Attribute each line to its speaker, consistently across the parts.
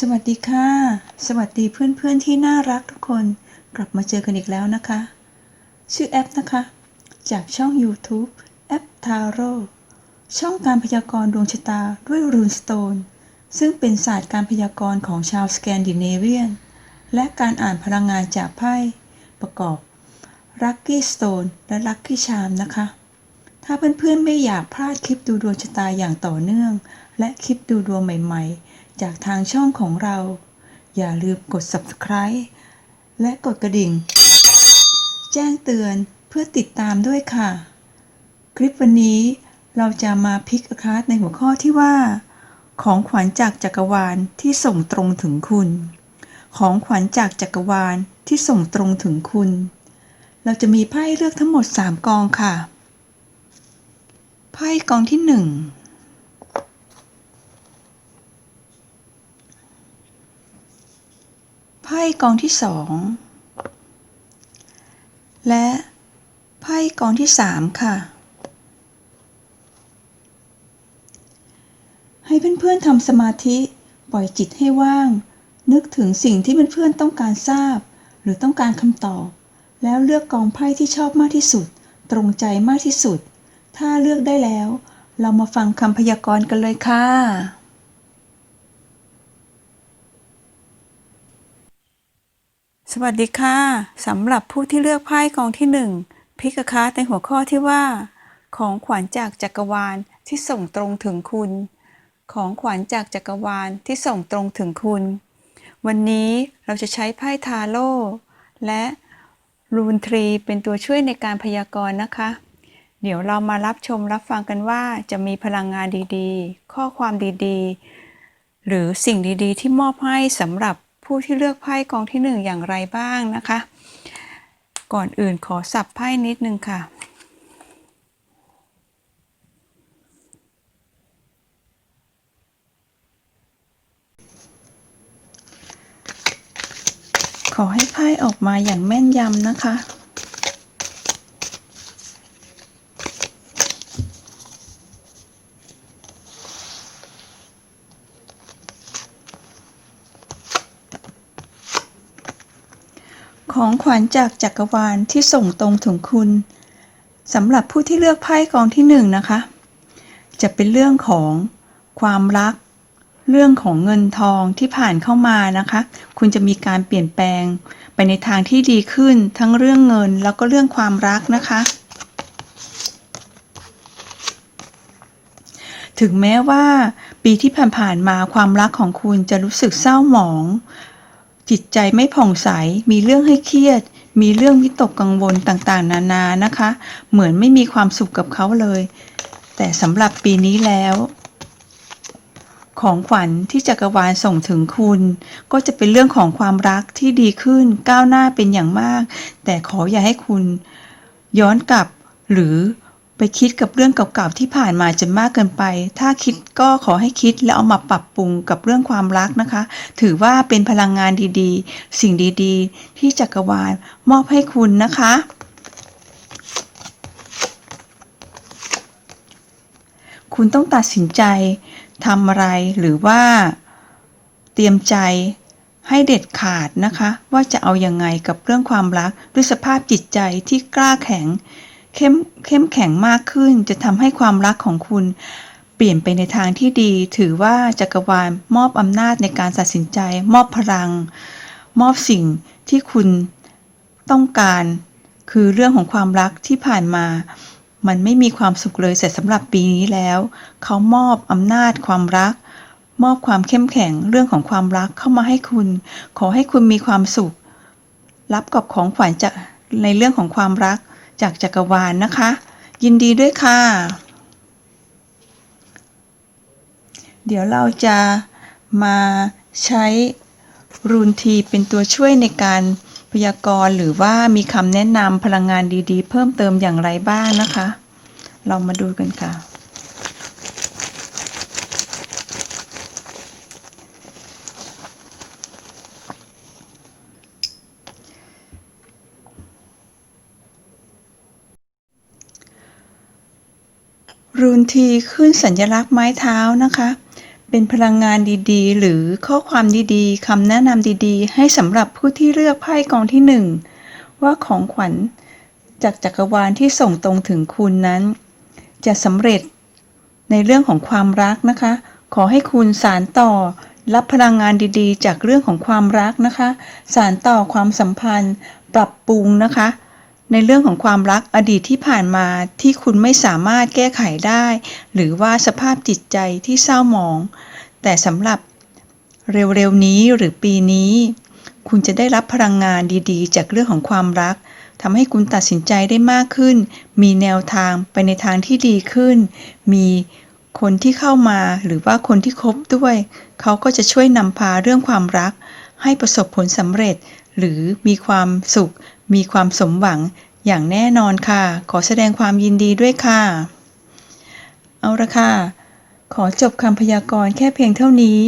Speaker 1: สวัสดีค่ะ สวัสดีเพื่อนๆที่น่ารักทุกคนกลับมาเจอกันอีกแล้วนะคะ ชื่อแอปนะคะ จากช่อง YouTube แอปทาโร่ช่องการพยากรณ์ดวงชะตาด้วยรูนสโตนซึ่งเป็นศาสตร์การพยากรณ์ของชาวสแกนดิเนเวียน และการอ่านพลังงานจากไพ่ประกอบ Lucky Stone และ Lucky Charm นะคะ ถ้าเพื่อนๆไม่อยากพลาดคลิปดูดวงชะตาอย่างต่อเนื่อง และคลิปดูดวงใหม่ ๆ จากทางช่องของเรา อย่าลืมกด subscribe และกดกระดิ่ง แจ้งเตือนเพื่อติดตามด้วยค่ะ คลิปวันนี้เราจะมาพิกอคาสในหัวข้อที่ว่า ของขวัญจากจักรวาลที่ส่งตรงถึงคุณ ของขวัญจากจักรวาลที่ส่งตรงถึงคุณ เราจะมีไพ่เลือกทั้งหมด 3 กองค่ะ ไพ่กองที่ 1 ไพ่กองที่สองและไพ่กองที่สามค่ะ ให้เพื่อนๆทำสมาธิปล่อยจิตให้ว่าง นึกถึงสิ่งที่เพื่อนๆต้องการทราบ หรือต้องการคำตอบ แล้วเลือกกองไพ่ที่ชอบมากที่สุด ตรงใจมากที่สุด ถ้าเลือกได้แล้ว เรามาฟังคำพยากรณ์กันเลยค่ะ สวัสดีค่ะสำหรับผู้ที่เลือกไพ่กองที่หนึ่งพิกคาในหัวข้อที่ว่า ของขวัญจากจักรวาลที่ส่งตรงถึงคุณ ของขวัญจากจักรวาลที่ส่งตรงถึงคุณ วันนี้เราจะใช้ไพ่ทาโร่และรูนทรีเป็นตัวช่วยในการพยากรณ์นะคะ เดี๋ยวเรามารับชมรับฟังกันว่าจะมีพลังงานดีๆ ข้อความดีๆ หรือสิ่งดีๆ ที่มอบให้สำหรับ ผู้ที่เลือกไพ่กองที่หนึ่งอย่างไรบ้างนะคะ ก่อนอื่นขอสับไพ่นิดนึงค่ะ ขอให้ไพ่ออกมาอย่างแม่นยำนะคะ ของขวัญจากจักรวาลที่ส่งตรงถึงคุณสำหรับผู้ที่เลือกไพ่กองที่หนึ่งนะคะ จะเป็นเรื่องของความรัก เรื่องของเงินทองที่ผ่านเข้ามานะคะ คุณจะมีการเปลี่ยนแปลงไปในทางที่ดีขึ้นทั้งเรื่องเงินแล้วก็เรื่องความรักนะคะ ถึงแม้ว่าปีที่ผ่านๆมาความรักของคุณจะรู้สึกเศร้าหมอง จิตใจไม่ผ่องใส มีเรื่องให้เครียด มีเรื่องวิตกกังวลต่างๆ นานานะคะ เหมือนไม่มีความสุขกับเขาเลย แต่สำหรับปีนี้แล้ว ของขวัญที่จักรวาลส่งถึงคุณ ก็จะเป็นเรื่องของความรักที่ดีขึ้นก้าวหน้าเป็นอย่างมาก แต่ขออย่าให้คุณ ย้อนกลับหรือ ไปคิดกับเรื่องเก่าๆที่ผ่านมาจนมากเกินไป ถ้าคิดก็ขอให้คิดแล้วเอามาปรับปรุงกับเรื่องความรักนะคะ ถือว่าเป็นพลังงานดีๆ สิ่งดีๆ ที่จักรวาลมอบให้คุณนะคะ คุณต้องตัดสินใจทำอะไรหรือว่าเตรียมใจให้เด็ดขาดนะคะ ว่าจะเอาอยัางไงกับเรื่องความรักด้วยสภาพจิตใจที่กล้าแข็ง เข้มเข้มแข็งมากขึ้น จะทำให้ความรักของคุณเปลี่ยนไปในทางที่ดี ถือว่าจักรวาลมอบอำนาจในการตัดสินใจ มอบพลัง มอบสิ่งที่คุณต้องการ คือเรื่องของความรักที่ผ่านมา มันไม่มีความสุขเลยแต่สำหรับปีนี้แล้ว เขามอบอำนาจความรัก มอบความเข้มแข็งเรื่องของความรักเข้ามาให้คุณ ขอให้คุณมีความสุข รับกับของขวัญจากในเรื่องของความรัก จากจักรวาลนะคะ ยินดีด้วยค่ะ เดี๋ยวเราจะมาใช้รูนทีเป็นตัวช่วยในการพยากรณ์หรือว่ามีคำแนะนำพลังงานดีๆ เพิ่มเติมอย่างไรบ้างนะคะเรามาดูกันค่ะ รูนทีขึ้นสัญลักษณ์ไม้เท้านะคะ เป็นพลังงานดีๆ หรือข้อความดีๆคำแนะนำดีๆ ให้สำหรับผู้ที่เลือกไพ่กองที่หนึ่งว่าของขวัญจากจักรวาลที่ส่งตรงถึงคุณนั้น จะสำเร็จในเรื่องของความรักนะคะ ขอให้คุณสารต่อรับพลังงานดีๆ จากเรื่องของความรักนะคะ สารต่อความสัมพันธ์ ปรับปรุงนะคะ ในเรื่องของความรักอดีตที่ผ่านมาที่คุณไม่สามารถแก้ไขได้ หรือว่าสภาพจิตใจที่เศร้าหมอง แต่สำหรับเร็วๆนี้หรือปีนี้ คุณจะได้รับพลังงานดีๆ จากเรื่องของความรักทำให้คุณตัดสินใจได้มากขึ้น มีแนวทางไปในทางที่ดีขึ้น มีคนที่เข้ามาหรือว่าคนที่คบด้วย เขาก็จะช่วยนำพาเรื่องความรัก ให้ประสบผลสำเร็จ หรือมีความสุข มีความสมหวังอย่างแน่นอนค่ะ ขอแสดงความยินดีด้วยค่ะ เอาละค่ะ ขอจบคำพยากรณ์แค่เพียงเท่านี้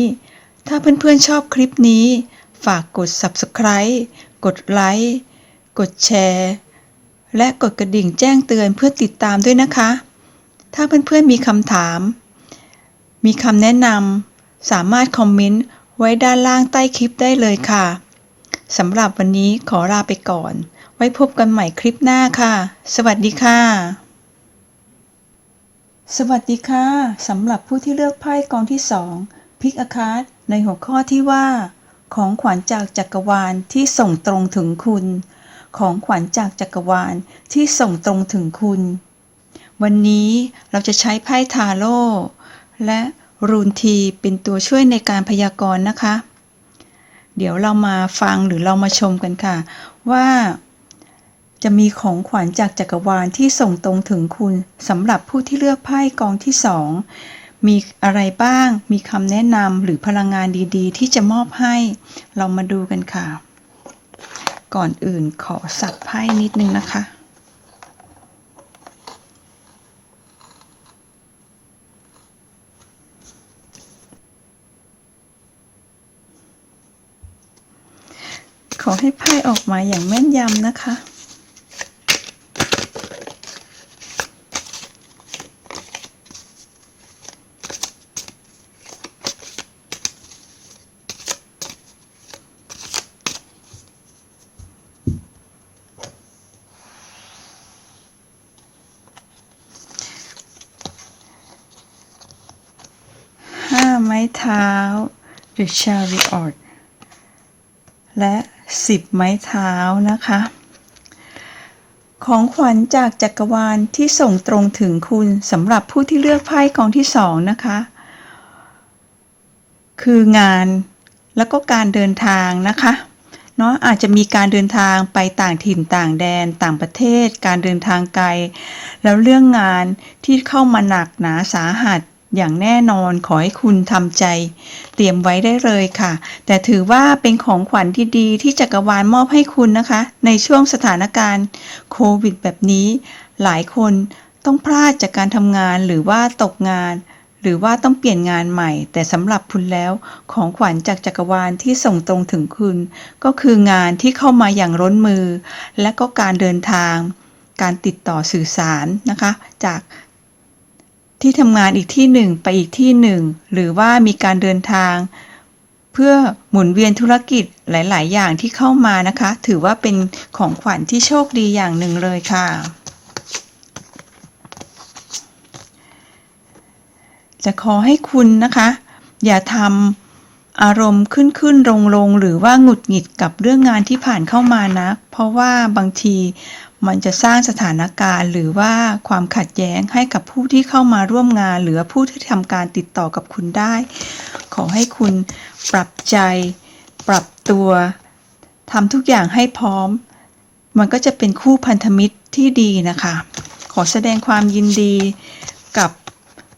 Speaker 1: ถ้าเพื่อนๆชอบคลิปนี้ ฝากกด subscribe กดไลค์ กดแชร์ และกดกระดิ่งแจ้งเตือนเพื่อติดตามด้วยนะคะ ถ้าเพื่อนๆมีคำถาม มีคำแนะนำสามารถคอมเมนต์ไว้ด้านล่างใต้คลิปได้เลยค่ะ สำหรับวันนี้ขอลาไปก่อน ไว้พบกันใหม่คลิปหน้าค่ะ สวัสดีค่ะ สวัสดีค่ะสำหรับผู้ที่เลือกไพ่กองที่สองพิกอาคาร์ในหัวข้อที่ว่า ของขวัญจากจักรวาลที่ส่งตรงถึงคุณ ของขวัญจากจักรวาลที่ส่งตรงถึงคุณ วันนี้เราจะใช้ไพ่ทาโร่และรูนทีเป็นตัวช่วยในการพยากรณ์นะคะ เดี๋ยวเรามาฟังหรือเรามาชมกันค่ะ ว่าจะมีของขวัญจากจักรวาลที่ส่งตรงถึงคุณสำหรับผู้ที่เลือกไพ่กองที่สองมีอะไรบ้าง มีคำแนะนำหรือพลังงานดีๆ ที่จะมอบให้เรามาดูกันค่ะ ก่อนอื่นขอสับไพ่นิดนึงนะคะ ข อให้ไพ่ออกมาอย่างแม่นยำนะคะ ห้าไม้เท้า The Chariot และ 10ไม้เท้านะคะ ของขวัญจากจักรวาลที่ส่งตรงถึงคุณสำหรับผู้ที่เลือกไพ่กองที่สองนะคะ คืองานแล้วก็การเดินทางนะคะเนาะอาจจะมีการเดินทางไปต่างถิ่นต่างแดนต่างประเทศ การเดินทางไกล แล้วเรื่องงานที่เข้ามาหนักหนาสาหัส อย่างแน่นอนขอให้คุณทำใจ เตรียมไว้ได้เลยค่ะ แต่ถือว่าเป็นของขวัญที่ดีที่จักรวาลมอบให้คุณนะคะ ในช่วงสถานการณ์โควิดแบบนี้ หลายคนต้องพลาดจากการทำงานหรือว่าตกงานหรือว่าต้องเปลี่ยนงานใหม่ แต่สำหรับคุณแล้วของขวัญจากจักรวาลที่ส่งตรงถึงคุณ ก็คืองานที่เข้ามาอย่างล้นมือ และก็การเดินทาง การติดต่อสื่อสารนะคะ จาก ที่ทำงานอีกที่หนึ่งไปอีกที่หนึ่ง หรือว่ามีการเดินทาง เพื่อหมุนเวียนธุรกิจหลาย ๆ อย่างที่เข้ามานะคะ ถือว่าเป็นของขวัญที่โชคดีอย่างหนึ่งเลยค่ะ จะขอให้คุณนะคะ อย่าทำอารมณ์ขึ้นขึ้นลงลงหรือว่าหงุดหงิดกับเรื่องงานที่ผ่านเข้ามานะ เพราะว่าบางที มันจะสร้างสถานการณ์หรือว่าความขัดแย้งให้กับผู้ที่เข้ามาร่วมงาน หรือผู้ที่ทำการติดต่อกับคุณได้ ขอให้คุณปรับใจ ปรับตัวทำทุกอย่างให้พร้อม มันก็จะเป็นคู่พันธมิตรที่ดีนะคะ ขอแสดงความยินดีกับ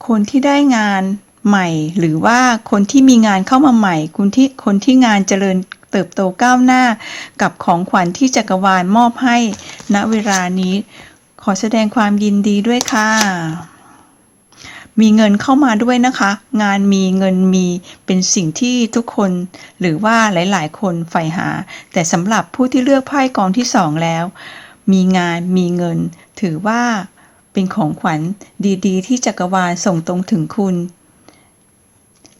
Speaker 1: คนที่ได้งานใหม่ หรือว่าคนที่มีงานเข้ามาใหม่คนที่คนที่งานเจริญ เติบโตก้าวหน้ากับของขวัญที่จักรวาลมอบให้ ณเวลานี้ ขอแสดงความยินดีด้วยค่ะ มีเงินเข้ามาด้วยนะคะ งานมีเงินมีเป็นสิ่งที่ทุกคน หรือว่าหลาย ๆ คนใฝ่หา แต่สำหรับผู้ที่เลือกไพ่กองที่สองแล้ว มีงานมีเงิน ถือว่าเป็นของขวัญดีๆ ที่จักรวาลส่งตรงถึงคุณ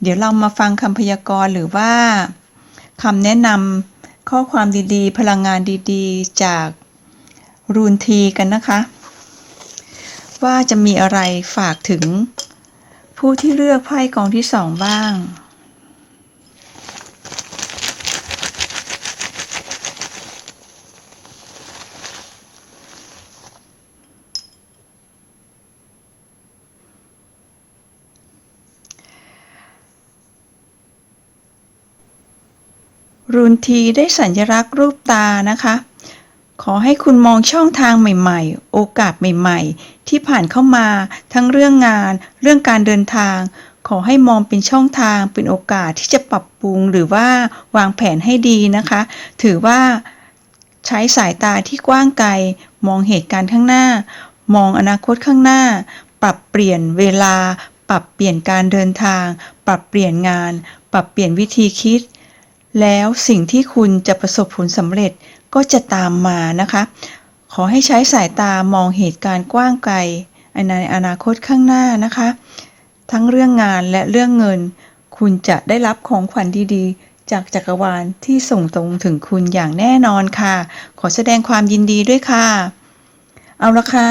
Speaker 1: เดี๋ยวเรามาฟังคำพยากรณ์หรือว่า คำแนะนำข้อความดีๆ พลังงานดีๆ จากรูนทีกันนะคะ ว่าจะมีอะไรฝากถึง ผู้ที่เลือกไพ่กองที่สองบ้าง รูนทีได้สัญลักษณ์รูปตานะคะ ขอให้คุณมองช่องทางใหม่ ๆ โอกาสใหม่ ๆ ที่ผ่านเข้ามาทั้งเรื่องงาน เรื่องการเดินทาง ขอให้มองเป็นช่องทางเป็นโอกาสที่จะปรับปรุงหรือว่าวางแผนให้ดีนะคะ ถือว่าใช้สายตาที่กว้างไกล มองเหตุการณ์ข้างหน้า มองอนาคตข้างหน้า ปรับเปลี่ยนเวลา ปรับเปลี่ยนการเดินทาง ปรับเปลี่ยนงาน ปรับเปลี่ยนวิธีคิด แล้วสิ่งที่คุณจะประสบผลสำเร็จก็จะตามมานะคะ ขอให้ใช้สายตามองเหตุการณ์กว้างไกลในอนาคตข้างหน้านะคะ ทั้งเรื่องงานและเรื่องเงิน คุณจะได้รับของขวัญดีๆ จากจักรวาลที่ส่งตรงถึงคุณอย่างแน่นอนค่ะ ขอแสดงความยินดีด้วยค่ะ เอาละค่ะ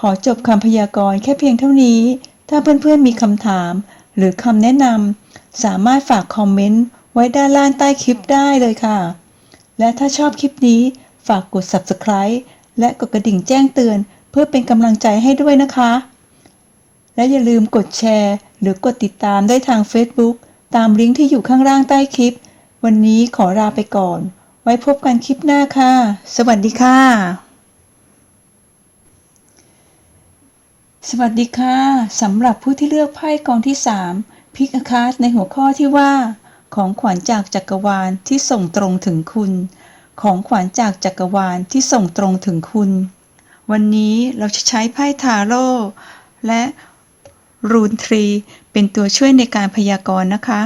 Speaker 1: ขอจบคำพยากรณ์แค่เพียงเท่านี้ ถ้าเพื่อนๆมีคำถามหรือคำแนะนำสามารถฝากคอมเมนต์ ไว้ด้านล่างใต้คลิปได้เลยค่ะ และถ้าชอบคลิปนี้ฝากกด subscribe และกดกระดิ่งแจ้งเตือน เพื่อเป็นกำลังใจให้ด้วยนะคะ และอย่าลืมกดแชร์ หรือกดติดตามได้ทาง Facebook ตามลิงก์ที่อยู่ข้างล่างใต้คลิป วันนี้ขอลาไปก่อน ไว้พบกันคลิปหน้าค่ะ สวัสดีค่ะ สวัสดีค่ะสำหรับผู้ที่เลือกไพ่กองที่ 3 พิกอาคาสในหัวข้อที่ว่า ของขวัญจากจักรวาลที่ส่งตรงถึงคุณ ของขวัญจากจักรวาลที่ส่งตรงถึงคุณ วันนี้เราจะใช้ไพ่ทาโร่และรูนทรีเป็นตัวช่วยในการพยากรณ์นะคะ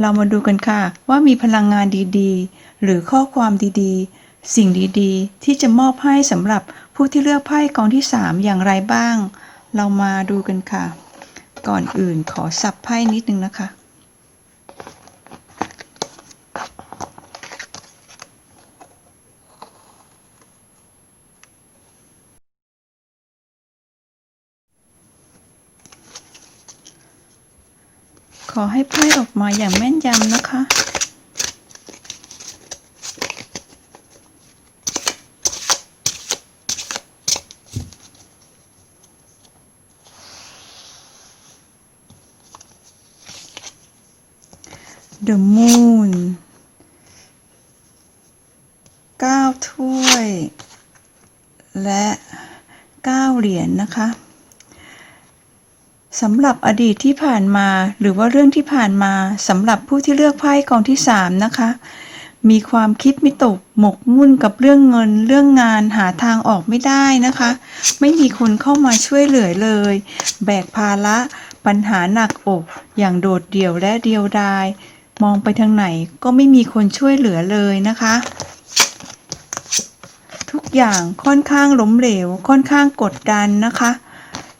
Speaker 1: เรามาดูกันค่ะว่ามีพลังงานดีๆ หรือข้อความดีๆ สิ่งดีๆ ที่จะมอบให้สำหรับผู้ที่เลือกไพ่กองที่ 3 อย่างไรบ้าง เรามาดูกันค่ะ ก่อนอื่นขอสับไพ่นิดนึงนะคะ อให้ไพ่ออกมาอย่างแม่นยำนะคะ The Moon เก้าถ้วย และเก้าเหรียญนนะคะ สำหรับอดีตที่ผ่านมา หรือว่าเรื่องที่ผ่านมาสำหรับผู้ที่เลือกไพ่กองที่ 3 นะคะ มีความคิดมิตกหมกมุ่นกับเรื่องเงิน เรื่องงานหาทางออกไม่ได้นะคะ ไม่มีคนเข้ามาช่วยเหลือเลย แบกภาระปัญหาหนักอกอย่างโดดเดี่ยวและเดียวดาย มองไปทางไหนก็ไม่มีคนช่วยเหลือเลยนะคะ ทุกอย่างค่อนข้างล้มเหลวค่อนข้างกดดันนะคะ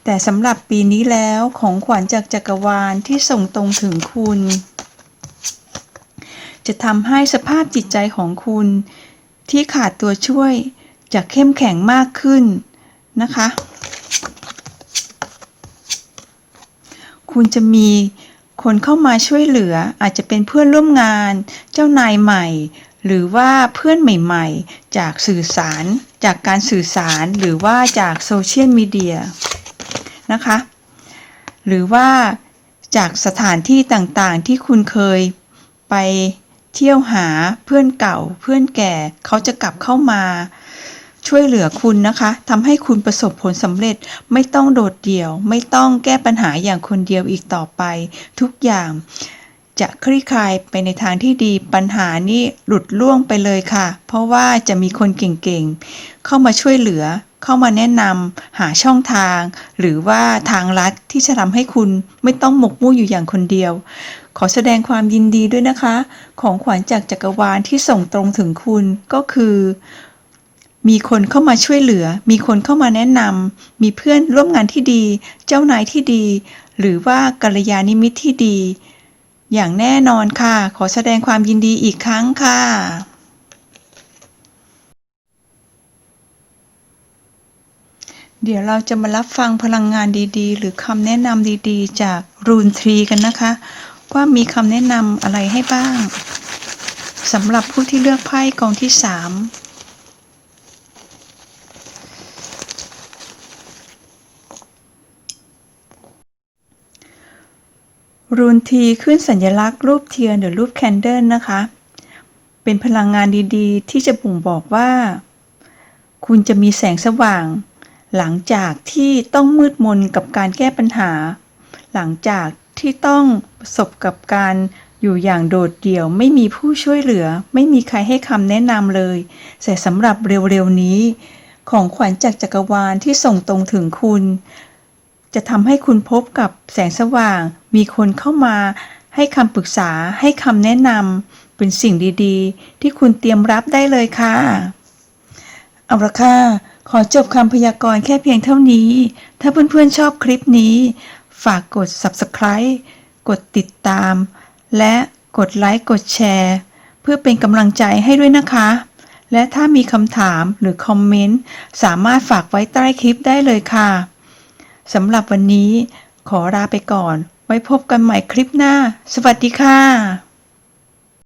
Speaker 1: แต่สำหรับปีนี้แล้วของขวัญจากจักรวาลที่ส่งตรงถึงคุณ จะทำให้สภาพจิตใจของคุณ ที่ขาดตัวช่วยจะเข้มแข็งมากขึ้นนะคะ คุณจะมีคนเข้ามาช่วยเหลืออาจจะเป็นเพื่อนร่วมงานเจ้านายใหม่ หรือว่าเพื่อนใหม่ๆ จากสื่อสาร จากการสื่อสารหรือว่าจากโซเชียลมีเดีย นะคะ หรือว่าจากสถานที่ต่างๆที่คุณเคยไปเที่ยวหาเพื่อนเก่าเพื่อนแก่เขาจะกลับเข้ามาช่วยเหลือคุณนะคะทำให้คุณประสบผลสำเร็จไม่ต้องโดดเดี่ยว ไม่ต้องแก้ปัญหาอย่างคนเดียวอีกต่อไป ทุกอย่างจะคลี่คลายไปในทางที่ดีปัญหานี้หลุดล่วงไปเลยค่ะ เพราะว่าจะมีคนเก่งๆ เข้ามาช่วยเหลือ เข้ามาแนะนำหาช่องทาง หรือว่าทางลัดที่จะทำให้คุณไม่ต้องหมกมุ่นอยู่อย่างคนเดียว ขอแสดงความยินดีด้วยนะคะ ของขวัญจากจักรวาลที่ส่งตรงถึงคุณก็คือ มีคนเข้ามาช่วยเหลือ มีคนเข้ามาแนะนำมีเพื่อนร่วมงานที่ดี เจ้านายที่ดี หรือว่ากัลยาณมิตรที่ดี อย่างแน่นอนค่ะ ขอแสดงความยินดีอีกครั้งค่ะ เดี๋ยวเราจะมารับฟังพลังงานดีๆ หรือคำแนะนำดีๆ จากรูนทรีกันนะคะ ว่ามีคำแนะนำอะไรให้บ้างสำหรับผู้ที่เลือกไพ่กองที่สามรูนทีขึ้นสัญลักษณ์รูปเทียนหรือรูปแคนเดิลนะคะ เป็นพลังงานดีๆ ที่จะบ่งบอกว่า คุณจะมีแสงสว่าง หลังจากที่ต้องมืดมนกับการแก้ปัญหา หลังจากที่ต้องประสบกับการอยู่อย่างโดดเดี่ยวไม่มีผู้ช่วยเหลือ ไม่มีใครให้คำแนะนำเลย แต่สำหรับเร็วๆนี้ ของขวัญจากจักรวาลที่ส่งตรงถึงคุณ จะทำให้คุณพบกับแสงสว่าง มีคนเข้ามาให้คำปรึกษาให้คำแนะนำเป็นสิ่งดีๆ ที่คุณเตรียมรับได้เลยค่ะ เอาละค่ะ ขอจบคำพยากรณ์แค่เพียงเท่านี้ ถ้าเพื่อนๆชอบคลิปนี้ ฝากกด subscribe กดติดตาม และกดไลค์กดแชร์ เพื่อเป็นกำลังใจให้ด้วยนะคะ และถ้ามีคำถามหรือคอมเมนต์ สามารถฝากไว้ใต้คลิปได้เลยค่ะสำหรับวันนี้ ขอลาไปก่อน ไว้พบกันใหม่คลิปหน้า สวัสดีค่ะ